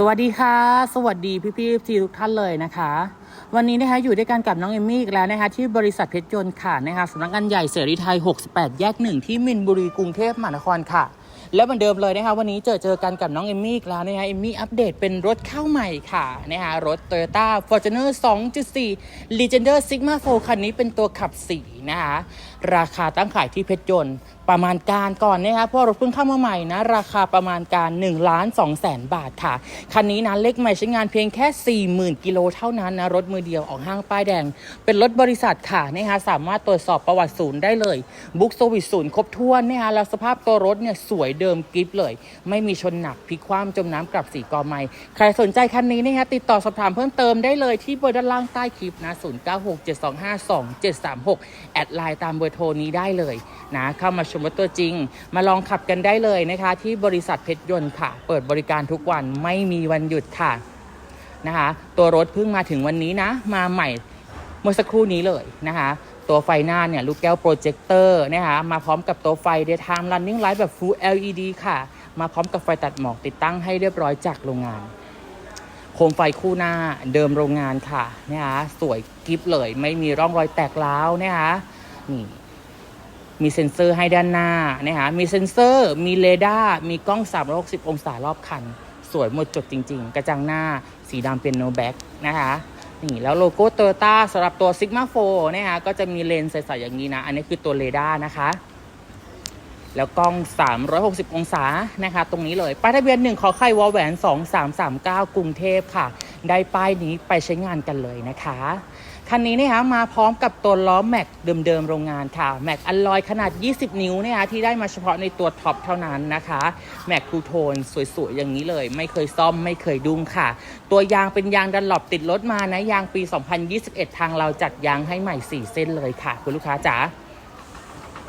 สวัสดีค่ะ สวัสดีพี่พี่ทีทุกท่านเลยนะคะ วันนี้นะคะอยู่ด้วยกันกับน้องเอมมี่อีกแล้วนะคะที่บริษัทเพชรยนต์ค่ะนะคะสำนักงานใหญ่เสรีไทย 68 แยกหนึ่งที่มินบุรีกรุงเทพมหานครค่ะ แล้วเหมือนเดิมเลยนะคะวันนี้เจอเจอกันกับน้องเอมมี่อีกแล้วนะคะเอมมี่อัปเดตเป็นรถเข้าใหม่ค่ะนะคะรถ Toyota Fortuner 2.4 Legender Sigma 4 คันนี้เป็นตัวขับสีนะคะราคาตั้งขายที่เพชรยนต์ ประมาณการก่อนนะคะเพราะรถเพิ่งเข้ามาใหม่นะราคาประมาณการ1ล้าน2แสนบาทค่ะ คันนี้นะเล็กใหม่ใช้งานเพียงแค่ 40,000กิโลเท่านั้นนะรถมือเดียวออกห้างป้ายแดง เป็นรถบริษัทค่ะนะคะสามารถตรวจสอบประวัติศูนย์ได้เลยบุ๊กโซวิสศูนย์ครบถ้วนนะคะแล้วสภาพตัวรถเนี่ยสวยเดิมกริฟเลย ไม่มีชนหนักพลิกคว่ำจมน้ำกลับสีกอไม้ใครสนใจคันนี้นะคะติดต่อสอบถามเพิ่มเติมได้เลยที่เบอร์ด้านล่างใต้คลิปนะ0967252736แอดไลน์ตามเบอร์โทรนี้ได้เลยนะเข้ามาชมรถตัวจริง มาลองขับกันได้เลยนะคะ ที่บริษัทเพชรยนต์ค่ะ เปิดบริการทุกวันไม่มีวันหยุดค่ะนะคะ ตัวรถเพิ่งมาถึงวันนี้นะ มาใหม่เมื่อสักครู่นี้เลยนะคะ ตัวไฟหน้าเนี่ยลูกแก้วโปรเจคเตอร์นะคะมาพร้อมกับตัวไฟ daytime running light แบบ full LED ค่ะ มาพร้อมกับไฟตัดหมอกติดตั้งให้เรียบร้อยจากโรงงานโคมไฟคู่หน้าเดิมโรงงานค่ะนะคะสวยกิฟเลยไม่มีร่องรอยแตกร้าวนะคะนี่ มีเซ็นเซอร์ให้ด้านหน้านะคะมีเซ็นเซอร์ มีเรดาร์ มีกล้อง 360 องศารอบคัน สวยหมดจดจริง ๆ กระจังหน้าสีดำเป็นโนแบ็กนะคะนี่แล้วโลโก้โตโยต้าสำหรับตัว Sigma 4นะคะก็จะมีเลนส์ใสๆอย่างนี้นะ อันนี้คือตัวเรดาร์นะคะ แล้วกล้อง 360 องศานะคะ ตรงนี้เลยป้ายทะเบียน1ขอไข่วอแหวน 2339 กรุงเทพค่ะ ได้ป้ายนี้ไปใช้งานกันเลยนะคะ คันนี้นะคะมาพร้อมกับตัวล้อแม็กเดิมๆโรงงานค่ะแม็กอลลอยขนาด 20 นิ้วนะคะที่ได้มาเฉพาะในตัวท็อปเท่านั้นนะคะแม็กคูโทนสวยๆ อย่างนี้เลย ไม่เคยซ่อมไม่เคยดุ้งค่ะ ตัวยางเป็นยางดันหลบติดรถมานะยางปี 2021 ทางเราจัดยางให้ใหม่ 4 เส้นเลยค่ะ คุณลูกค้าจ๋า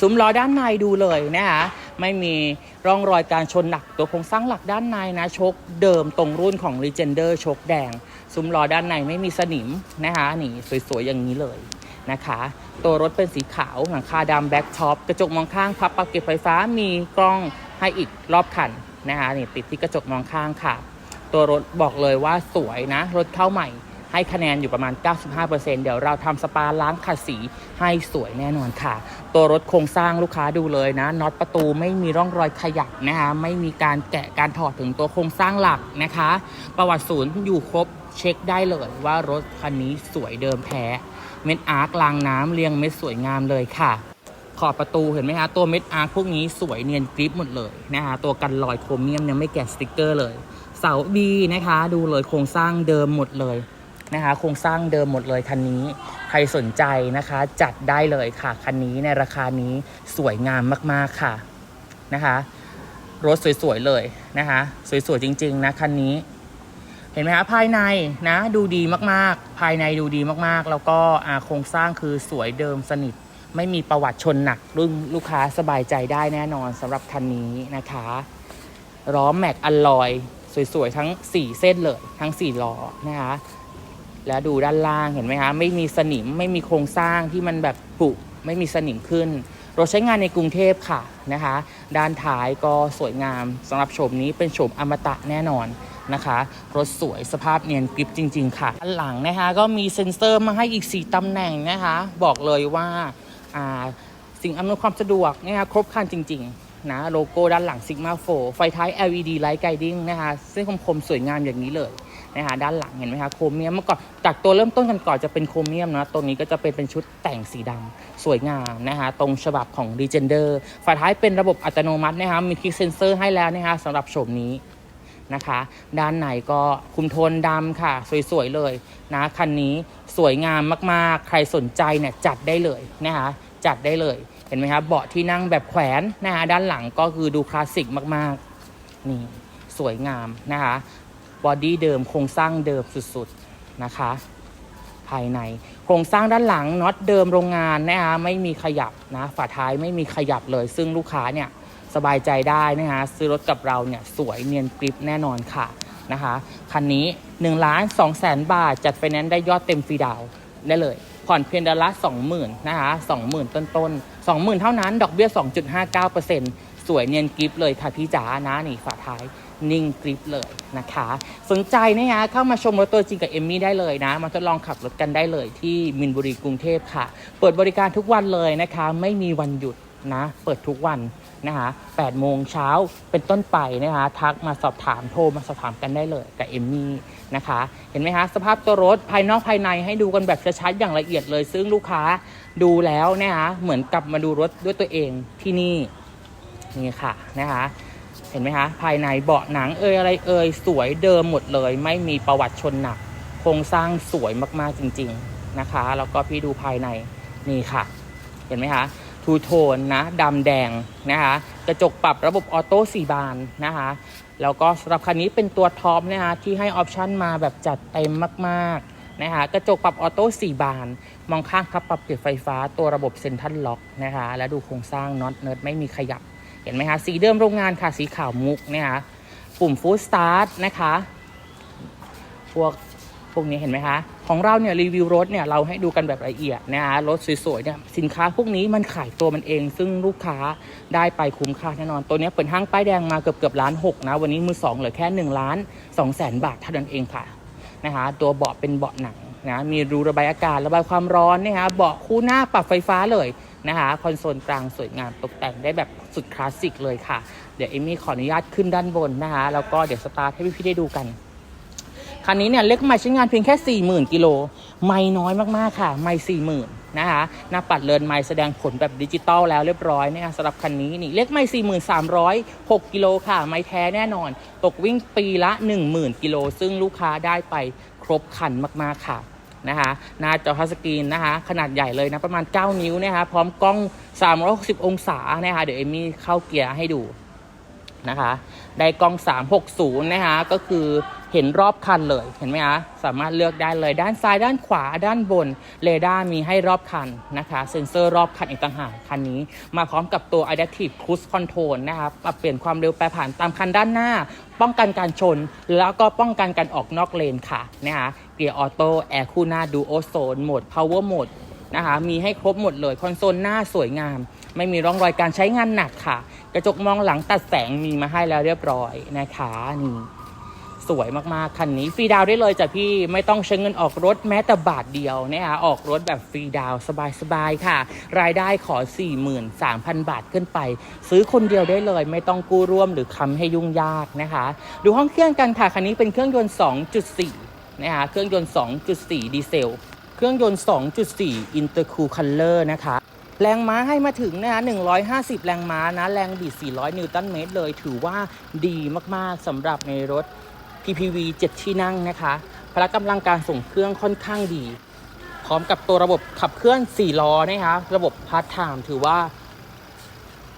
ซุ้มล้อด้านในดูเลยนะคะไม่มีร่องรอยการชนหนักตัวโครงสร้างหลักด้านในนะชกเดิมตรงรุ่นของ Legender ชกแดง ซุ้มล้อด้านในไม่มีสนิมนะคะนี่สวยๆอย่างนี้เลยนะคะ ตัวรถเป็นสีขาวหลังคาดำแบ็คท็อปกระจกมองข้างพับปรับเก็บไฟฟ้ามีกล้องให้อีกรอบคันนะคะนี่ติดที่กระจกมองข้างค่ะ ตัวรถบอกเลยว่าสวยนะรถเข้าใหม่ ให้คะแนนอยู่ประมาณ 95%เดี๋ยวเราทำสปาล้างขัดสีให้สวยแน่นอนค่ะ ตัวรถโครงสร้างลูกค้าดูเลยนะน็อตประตูไม่มีร่องรอยขยับนะคะไม่มีการแกะการถอดถึงตัวโครงสร้างหลักนะคะ ประวัติศูนย์อยู่ครบเช็คได้เลยว่ารถคันนี้สวยเดิมแท้เม็ดอาร์คลางน้ำเรียงเม็ดสวยงามเลยค่ะขอบประตูเห็นไหมคะตัวเม็ดอาร์คพวกนี้สวยเนียนกริปหมดเลยนะคะตัวกันรอยโครเมียมยังไม่แกะสติกเกอร์เลย เสาบีนะคะ ดูเลยโครงสร้างเดิมหมดเลย นะคะ โครงสร้างเดิมหมดเลยคันนี้ ใครสนใจนะคะ จัดได้เลยค่ะคันนี้ในราคานี้สวยงามมากๆค่ะนะคะรถสวยๆเลยนะคะ สวยๆจริง ๆ นะคันนี้ เห็นไหมคะภายในนะ ดูดีมากๆ ภายในดูดีมากๆ แล้วก็โครงสร้างคือสวยเดิมสนิท ไม่มีประวัติชนหนักรุ่นลูกค้าสบายใจได้แน่นอนสำหรับคันนี้นะคะล้อแม็กอัลลอย สวยๆ ทั้ง 4 เส้นเลย ทั้ง 4 ล้อนะคะ แล้วดูด้านล่างเห็นไหมคะไม่มีสนิมไม่มีโครงสร้างที่มันแบบผุไม่มีสนิมขึ้นรถใช้งานในกรุงเทพค่ะนะคะ ด้านท้ายก็สวยงามสำหรับโฉมนี้เป็นโฉมอมตะแน่นอนนะคะ รถสวยสภาพเนียนกริบจริง ๆ ค่ะด้านหลังนะคะก็มีเซ็นเซอร์มาให้อีก 4ตำแหน่งนะคะ บอกเลยว่าอ่าสิ่งอำนวยความสะดวกนะคะครบครันจริง ๆ นะโลโก้ด้านหลัง Sigma 4ไฟท้าย LED Light Guiding นะคะซึ่งคมๆ สวยงามอย่างนี้เลย นะคะด้านหลังเห็นไหมคะโครเมียมเมื่อก่อนจากตัวเริ่มต้นกันก่อนจะเป็นโครเมียมนะตัวนี้ก็จะเป็นเป็นชุดแต่งสีดำสวยงามนะคะตรงฉบับของ Legender ไฟท้ายเป็นระบบอัตโนมัตินะคะมีคลิกเซนเซอร์ให้แล้วนะคะสำหรับโฉมนี้นะคะ ด้านในก็คุมโทนดำค่ะ สวย ๆ เลยนะคันนี้สวยงามมากๆ ใครสนใจเนี่ยจัดได้เลยนะคะจัดได้เลยเห็นไหมคะเบาะที่นั่งแบบแขวนนะคะด้านหลังก็คือดูคลาสสิกมากๆนี่สวยงามนะคะ บอดี้เดิมโครงสร้างเดิมสุดๆนะคะ ภายใน โครงสร้างด้านหลังน็อตเดิมโรงงานนะคะไม่มีขยับนะฝาท้ายไม่มีขยับเลย ซึ่งลูกค้าเนี่ยสบายใจได้นะคะซื้อรถกับเราเนี่ยสวยเนียนกริปแน่นอนค่ะนะคะคันนี้1ล้าน2แสนบาทจัดไฟแนนซ์ได้ยอดเต็มฟรีดาวได้เลย ผ่อนเพียงเดือนละ20,000นะคะ20,000 ต้นต้นๆ20,000 เท่านั้น ดอกเบี้ย 2.59%สวยเนียนกริปเลยค่ะพี่จ๋านะนี่ฝาท้าย นิ่งกริบเลยนะคะ สนใจนะคะเข้ามาชมรถตัวจริงกับเอมมี่ได้เลยนะ มาทดลองขับรถกันได้เลยที่มินบุรีกรุงเทพค่ะ เปิดบริการทุกวันเลยนะคะ ไม่มีวันหยุดนะ เปิดทุกวันนะคะ8โมงเช้าเป็นต้นไปนะคะ ทักมาสอบถามโทรมาสอบถามกันได้เลยกับเอมมี่นะคะ เห็นไหมคะสภาพตัวรถภายนอกภายในให้ดูกันแบบชัดๆอย่างละเอียดเลย ซึ่งลูกค้าดูแล้วนะคะเหมือนกลับมาดูรถด้วยตัวเองที่นี่นี่ค่ะนะคะ เห็นไหมคะ ภายในเบาะหนังเอยอะไรเอยสวยเดิมหมดเลย ไม่มีประวัติชนหนัก โครงสร้างสวยมากๆจริง ๆนะคะ แล้วก็พี่ดูภายในนี่ค่ะ เห็นไหมคะทูโทนนะดำแดงนะคะกระจกปรับระบบออโต้สี่บานนะคะแล้วก็สำหรับคันนี้เป็นตัวท็อปนะคะที่ให้ออปชันมาแบบจัดเต็มมากๆนะคะกระจกปรับออโต้สี่บาน มองข้างครับปรับเปลี่ยนไฟฟ้าตัวระบบเซ็นทรัลล็อกนะคะแล้วดูโครงสร้างน็อตเนิร์ดไม่มีขยับ เห็นไหมคะ สีเดิมโรงงานค่ะ สีขาวมุกนะคะปุ่มฟู d สตาร์ทนะคะ พวกพวกนี้เห็นไหมคะ ของเราเนี่ยรีวิวรถเนี่ยเราให้ดูกันแบบละเอียดนะคะรถสวยๆเนี่ยสินค้าพวกนี้มันขายตัวมันเอง ซึ่งลูกค้าได้ไปคุ้มค่าแน่นอน ตัวนี้เปิดห้างป้ายแดงมาเกือบเกือบล้านหกนะ วันนี้มือสองเหลือแค่1นึ่งล้านสองแสนบาทเท่านั้นเองค่ะนะคะตัวเบาะเป็นเบาะหนังนะมีรูระบายอากาศระบายความร้อนนะคะเบาะคู่หน้าปรับไฟฟ้าเลย นะคะ คอนโซลกลางสวยงามตกแต่งได้แบบสุดคลาสสิกเลยค่ะ เดี๋ยวเอมี่ขออนุญาตขึ้นด้านบนนะคะ แล้วก็เดี๋ยวสตาร์ทให้พี่ๆได้ดูกัน คันนี้เนี่ยเล็กไม่ใช้งานเพียงแค่ 40,000 กิโล ไม่น้อยมากๆค่ะ ไม่40,000นะคะหน้าปัดเลินไม่แสดงผลแบบดิจิตอลแล้วเรียบร้อยนะคะสำหรับคันนี้นี่เล็กไม่4306 กิโลค่ะ ไม่แท้แน่นอน ตกวิ่งปีละ 10,000 กิโล ซึ่งลูกค้าได้ไปครบคันมาก ๆ ค่ะ นะคะหน้าจอทัชสกรีนนะคะขนาดใหญ่เลยนะประมาณ 9 นิ้วนะคะพร้อมกล้อง 360 องศานะคะเดี๋ยวเอมมี่เข้าเกียร์ให้ดู นะคะ ได้กล้อง 360 นะคะ ก็คือเห็นรอบคันเลยเห็นไหมคะสามารถเลือกได้เลยด้านซ้ายด้านขวาด้านบนเรดาร์มีให้รอบคันนะคะ เซ็นเซอร์รอบคันอีกต่างหากคันนี้ มาพร้อมกับตัว Adaptive Cruise Control นะคะปรับเปลี่ยนความเร็วแปรผันตามคันด้านหน้า ป้องกันการชน แล้วก็ป้องกันการออกนอกเลนค่ะนะคะเกียร์ออโต้แอร์คู่หน้าดูโอโซนโหมด Power Mode นะคะมีให้ครบหมดเลยคอนโซลหน้าสวยงาม ไม่มีร่องรอยการใช้งานหนักค่ะ กระจกมองหลังตัดแสงมีมาให้แล้วเรียบร้อยนะคะนี่สวยมากๆ คันนี้ฟรีดาวได้เลยจ้ะพี่ไม่ต้องใช้เงินออกรถแม้แต่บาทเดียวนะคะออกรถแบบฟรีดาวสบายๆค่ะ รายได้ขอ 43,000 บาทขึ้นไป ซื้อคนเดียวได้เลย ไม่ต้องกู้ร่วมหรือค้ำให้ยุ่งยากนะคะ ดูห้องเครื่องกันค่ะ คันนี้เป็นเครื่องยนต์ 2.4 นะคะเครื่องยนต์ 2.4 ดีเซล เครื่องยนต์ 2.4 Intercool Color นะคะ แรงม้าให้มาถึงนะคะ150 แรงม้านะ แรงบิด 400 นิวตันเมตรเลย ถือว่าดีมากๆสำหรับในรถ PPV 7 ที่นั่งนะคะ พละกำลังการส่งเครื่องค่อนข้างดี พร้อมกับตัวระบบขับเคลื่อน 4 ล้อนะคะระบบพาร์ทไทม์ถือว่า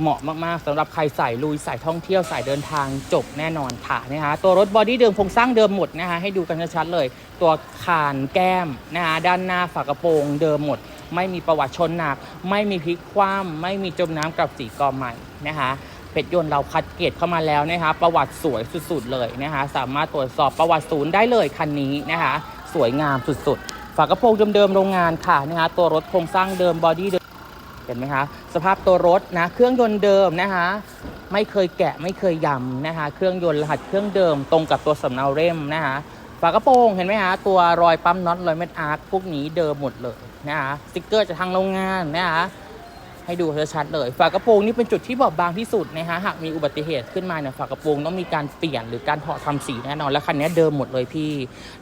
เหมาะมาก ๆสำหรับใครสายลุยสายท่องเที่ยวสายเดินทางจบแน่นอนค่ะนะคะตัวรถบอดี้เดิมโครงสร้างเดิมหมดนะคะให้ดูกันชัดๆเลย ตัวคานแก้มนะคะด้านหน้าฝากระโปรงเดิมหมด ไม่มีประวัติชนหนัก ไม่มีพลิกคว่ำไม่มีจมน้ำกับสีกอใหม่นะคะเพชรยนต์เราคัดเกรดเข้ามาแล้วนะคะ ประวัติสวยสุดๆเลยนะคะ สามารถตรวจสอบประวัติศูนย์ได้เลยคันนี้นะคะ สวยงามสุดๆ ฝากระโปรงเดิมๆโรงงานค่ะนะคะ ตัวรถโครงสร้างเดิมบอดี้เดิมเห็นไหมคะ สภาพตัวรถนะ เครื่องยนต์เดิมนะคะ ไม่เคยแกะไม่เคยยำนะคะ เครื่องยนต์รหัสเครื่องเดิมตรงกับตัวสำเนาเล่มนะคะ ฝากระโปรงเห็นไหมคะตัวรอยปั๊มน็อตรอยเม็ดอาร์คพวกนี้เดิมหมดเลย นะคะสติกเกอร์จากทางโรงงานนะคะให้ดูชัดเลย ฝากระโปรงนี่เป็นจุดที่บอบบางที่สุดนะคะหากมีอุบัติเหตุขึ้นมาเนี่ยฝากระโปรงต้องมีการเปลี่ยนหรือการถอดทำสีแน่นอน และคันนี้เดิมหมดเลยพี่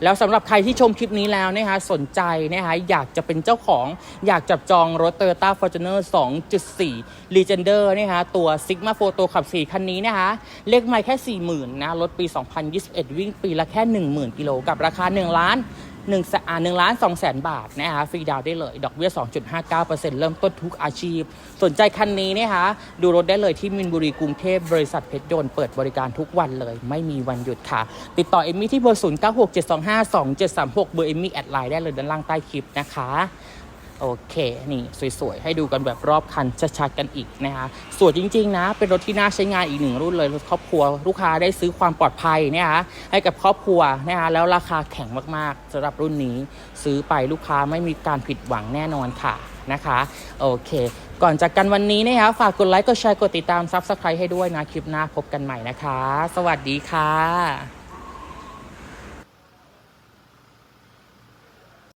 แล้วสำหรับใครที่ชมคลิปนี้แล้วนะคะสนใจนะคะอยากจะเป็นเจ้าของ อยากจับจองรถ Toyota Fortuner 2.4 Legender นะคะตัว Sigma Photo ขับ 4 คันนี้นะคะเลขไม่แค่ 40,000นะรถปี 2021 วิ่งปีละแค่ 10,000กิโลกับราคา1ล้าน 1แสนอ่า1ล้าน2แสนบาทนะคะฟรีดาวได้เลย ดอกเบี้ย 2.59%เริ่มต้นทุกอาชีพ สนใจคันนี้นะคะดูรถได้เลยที่มินบุรีกรุงเทพบริษัทเพชรยนต์เปิดบริการทุกวันเลย ไม่มีวันหยุดค่ะ ติดต่อเอมมี่ที่เบอร์ 0967252736 เบอร์เอมมี่แอดไลน์ได้เลยด้านล่างใต้คลิปนะคะ โอเค นี่สวยๆ ให้ดูกันแบบรอบคันชัดๆกันอีกนะคะสวยจริงๆนะ เป็นรถที่น่าใช้งานอีกหนึ่งรุ่นเลยรถครอบครัวลูกค้าได้ซื้อความปลอดภัยนะคะให้กับครอบครัวนะคะแล้วราคาแข็งมากๆสำหรับรุ่นนี้ ซื้อไปลูกค้าไม่มีการผิดหวังแน่นอนค่ะนะคะโอเค ก่อนจากกันวันนี้นะคะฝากกดไลค์กดแชร์กดติดตาม Subscribe ให้ด้วยนะ คลิปหน้าพบกันใหม่นะคะ สวัสดีค่ะ